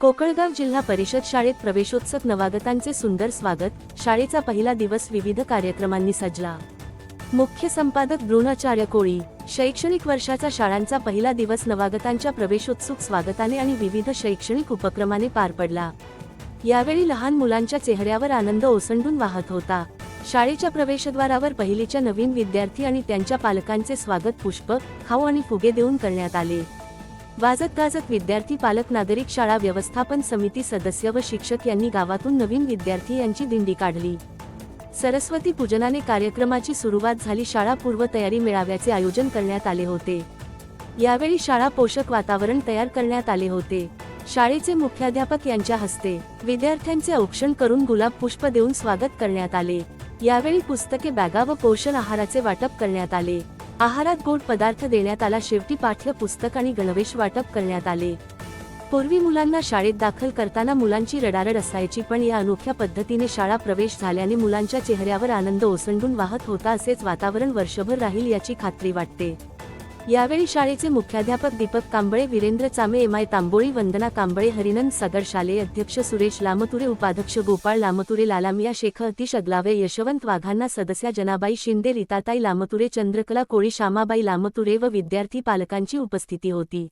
कोकळगाव जिल्हा परिषद शाळेत प्रवेशोत्सव नवागतांचे सुंदर स्वागत. शाळेचा पहिला दिवस विविध कार्यक्रमांनी सजला. मुख्य संपादक द्रोणाचार्य कोळी. शैक्षणिक वर्षाचा शाळांचा पहिला दिवस नवागतांच्या प्रवेशोत्सुक स्वागताने आणि विविध शैक्षणिक उपक्रमाने पार पडला. यावेळी लहान मुलांच्या चेहऱ्यावर आनंद ओसंडून वाहत होता. शाळेच्या प्रवेशद्वारावर पहिलीच्या नवीन विद्यार्थी आणि त्यांच्या पालकांचे स्वागत पुष्प खाऊ आणि फुगे देऊन करण्यात आले. वाजत गाजत विद्यार्थी पालक नागरिक शाळा व्यवस्थापन समिती सदस्य व शिक्षक यांनी गावातून नवीन विद्यार्थी यांची दिंडी काढली. सरस्वती पूजनाने कार्यक्रमाची सुरुवात झाली. शाळा पूर्वतयारी मेळाव्याचे आयोजन करण्यात आले होते. यावेळी शाळा पोषक वातावरण तयार करण्यात आले होते. शाळेचे मुख्याध्यापक यांच्या हस्ते विद्यार्थ्यांचे औक्षण करून गुलाब पुष्प देऊन स्वागत करण्यात आले. यावेळी पुस्तके बॅगा व पोषण आहाराचे वाटप करण्यात आले. आहारात गोड पदार्थ देण्यात आला. शेवटी पाठ्य पुस्तक आणि गणवेश वाटप करण्यात आले. पूर्वी मुलांना शाळेत दाखल करताना मुलांची रडारड असायची पण या अनोख्या पद्धतीने शाळा प्रवेश झाल्याने मुलांच्या चेहऱ्यावर आनंद ओसंडून वाहत होता असेच वातावरण वर्षभर राहील याची खात्री वाटते. यावेळी शाळेचे मुख्याध्यापक दीपक कांबळे वीरेंद्र चामे एम आय तांबोळी वंदना कांबळे हरिनंद सागर शालेय अध्यक्ष सुरेश लामतुरे उपाध्यक्ष गोपाळ लामतुरे लालामिया शेख अतिश अगलावे यशवंत वाघांना सदस्या जनाबाई शिंदे रिताताई लामतुरे चंद्रकला कोळी श्यामाबाई लामतुरे व विद्यार्थी पालकांची उपस्थिती होती.